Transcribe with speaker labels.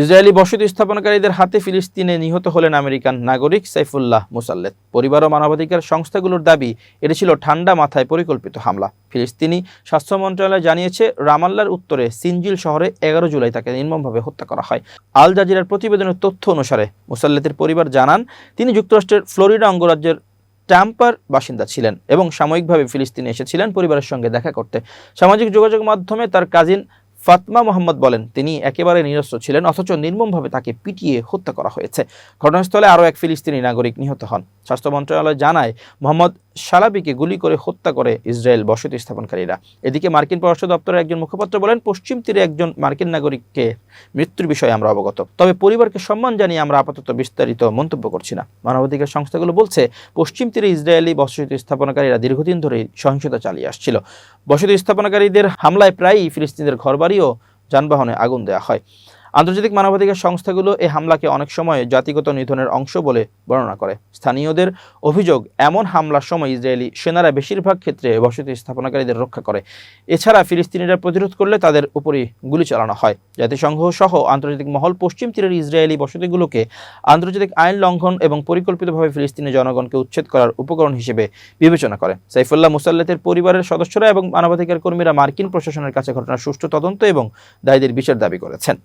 Speaker 1: Israeli বসতি স্থাপনকারীদের হাতে ফিলিস্তিনে নিহত হলেন আমেরিকান নাগরিক সাইফুল্লাহ মুসাল্লেদ পরিবার ও মানবাধিকার সংস্থাগুলোর দাবি, এটি ছিল ঠান্ডা মাথায় পরিকল্পিত হামলা। ফিলিস্তিনি স্বাস্থ্য মন্ত্রণালয় জানিয়েছে, রামাল্লার উত্তরে সিনজিল শহরে এগারো জুলাই তাকে নির্মমভাবে হত্যা করা হয়। আল জাজিরার প্রতিবেদনের তথ্য অনুসারে মুসাল্লেতের পরিবার জানান, তিনি যুক্তরাষ্ট্রের ফ্লোরিডা অঙ্গরাজ্যের ট্যাম্পার বাসিন্দা ছিলেন এবং সাময়িকভাবে ফিলিস্তিনে এসেছিলেন পরিবারের সঙ্গে দেখা করতে। সামাজিক যোগাযোগ মাধ্যমে তার কাজিন ফাতমা মোহাম্মদ বলেন, তিনি একেবারে নিরস্ত্র ছিলেন, অথচ নির্মমভাবে তাকে পিটিয়ে হত্যা করা হয়েছে। ঘটনাস্থলে আরও এক ফিলিস্তিনি নাগরিক নিহত হন। স্বাস্থ্য মন্ত্রণালয় জানায়, মোহাম্মদ সালাবিকে গুলি করে হত্যা করে ইসরায়েল বসতি স্থাপনকারীরা। এদিকে মার্কিন পররাষ্ট্র দপ্তরের একজন মুখপাত্র বলেন, পশ্চিম তীরে একজন মার্কিন নাগরিককে মৃত্যুর বিষয়ে আমরা অবগত। তবে পরিবারকে সম্মান জানিয়ে আমরা আপাতত বিস্তারিত মন্তব্য করছি না। মানবাধিকার সংস্থাগুলো বলছে, পশ্চিম তীরে ইসরায়েলি বসতি স্থাপনকারীরা দীর্ঘদিন ধরেই সহিংসতা চালিয়ে আসছিল। বসতি স্থাপনকারীদের হামলায় প্রায়ই ফিলিস্তিনিদের ঘরবাড়ি ও যানবাহনে আগুন দেওয়া হয়। আন্তর্জাতিক মানবাধিকার সংস্থাগুলো এই হামলাকে অনেক সময় জাতিগত নিধনের অংশ বলে বর্ণনা করে। স্থানীয়দের অভিযোগ, এমন হামলার সময় ইসরায়েলি সেনারা বেশিরভাগ ক্ষেত্রে বসতি স্থাপনাকারীদের রক্ষা করে। এছাড়া ফিলিস্তিনিরা প্রতিরোধ করলে তাদের উপরই গুলি চালানো হয়। জাতিসংঘ সহ আন্তর্জাতিক মহল পশ্চিম তীরের ইসরায়েলি বসতিগুলোকে আন্তর্জাতিক আইন লঙ্ঘন এবং পরিকল্পিতভাবে ফিলিস্তিনি জনগণকে উচ্ছেদ করার উপকরণ হিসেবে বিবেচনা করে। সাইফুল্লাহ মুসাল্লেতের পরিবারের সদস্যরা এবং মানবাধিকার কর্মীরা মার্কিন প্রশাসনের কাছে ঘটনার সুষ্ঠু তদন্ত এবং দায়ীদের বিচার দাবি করেছেন।